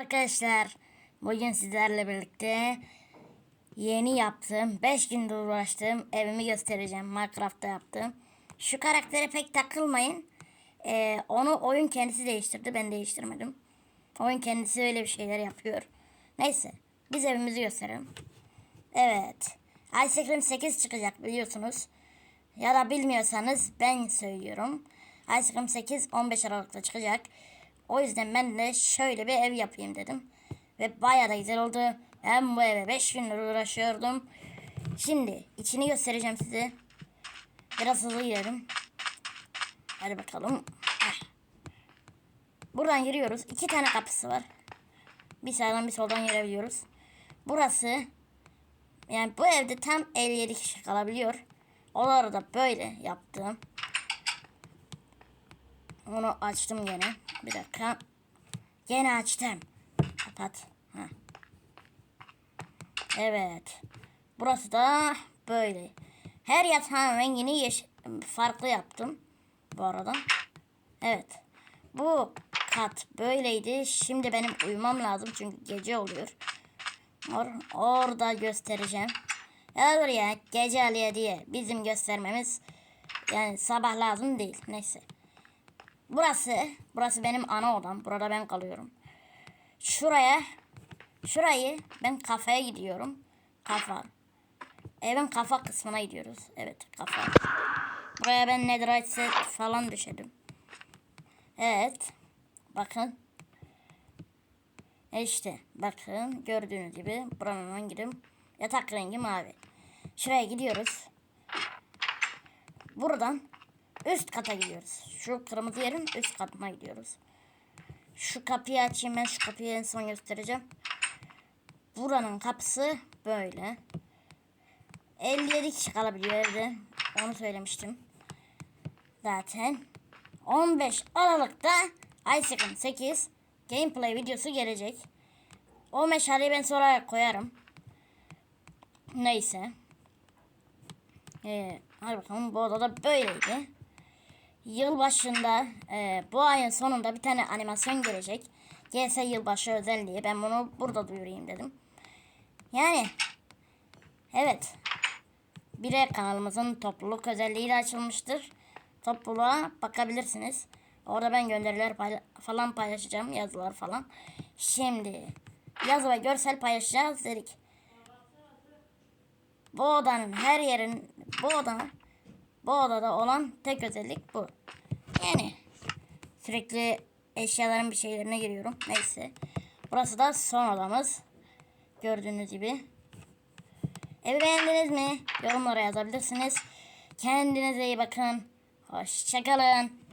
Arkadaşlar bugün sizlerle birlikte yeni yaptığım 5 gündür uğraştığım evimi göstereceğim. Minecraft'ta yaptım. Şu karaktere pek takılmayın. Ee, onu oyun kendisi değiştirdi. Ben değiştirmedim. Oyun kendisi öyle bir şeyler yapıyor. Neyse biz evimizi gösterelim. Evet. Ice Cream 8 çıkacak biliyorsunuz. Ya da bilmiyorsanız ben söylüyorum. Ice Cream 8 15 Aralık'ta çıkacak. O yüzden ben de şöyle bir ev yapayım dedim. Ve bayağı da güzel oldu. Ben bu eve 5 gündür uğraşıyordum. Şimdi içini göstereceğim size. Biraz hızlı gidelim. Hadi bakalım. Ah. Buradan giriyoruz. İki tane kapısı var. Bir sağdan bir soldan girebiliyoruz. Burası yani bu evde tam 57 kişi kalabiliyor. Onları da böyle yaptım. Onu açtım gene. Bir dakika. Gene açtım. Kapat. Ha. Evet. Burası da böyle. Her yatağın rengini yeş farklı yaptım. Bu arada. Evet. Bu kat böyleydi. Şimdi benim uyumam lazım çünkü gece oluyor. Or orada göstereceğim. Ya dur ya gece alıyor diye bizim göstermemiz yani sabah lazım değil. Neyse. Burası, burası benim ana odam. Burada ben kalıyorum. Şuraya, şurayı ben kafaya gidiyorum. Kafa. Evin kafa kısmına gidiyoruz. Evet kafa. Buraya ben netherite falan düşedim. Evet. Bakın. E işte bakın gördüğünüz gibi buranın rengim yatak rengi mavi. Şuraya gidiyoruz. Buradan üst kata gidiyoruz. Şu kırmızı yerin üst katına gidiyoruz. Şu kapıyı açayım ben şu kapıyı en son göstereceğim. Buranın kapısı böyle. 57 kişi kalabiliyor evde. Onu söylemiştim. Zaten 15 Aralık'ta Icecream 8 gameplay videosu gelecek. O meşaleyi ben sonra koyarım. Neyse. Ee, hadi bakalım bu odada böyleydi. Yıl başında e, bu ayın sonunda bir tane animasyon gelecek. GS yılbaşı özelliği. Ben bunu burada duyurayım dedim. Yani evet. Bire kanalımızın topluluk özelliği de açılmıştır. Topluluğa bakabilirsiniz. Orada ben gönderiler payla- falan paylaşacağım. Yazılar falan. Şimdi yazı ve görsel paylaşacağız dedik. Bu odanın her yerin bu odanın bu odada olan tek özellik bu. Sürekli eşyaların bir şeylerine giriyorum. Neyse. Burası da son odamız. Gördüğünüz gibi. Evi beğendiniz mi? Yorumlara yazabilirsiniz. Kendinize iyi bakın. Hoşçakalın.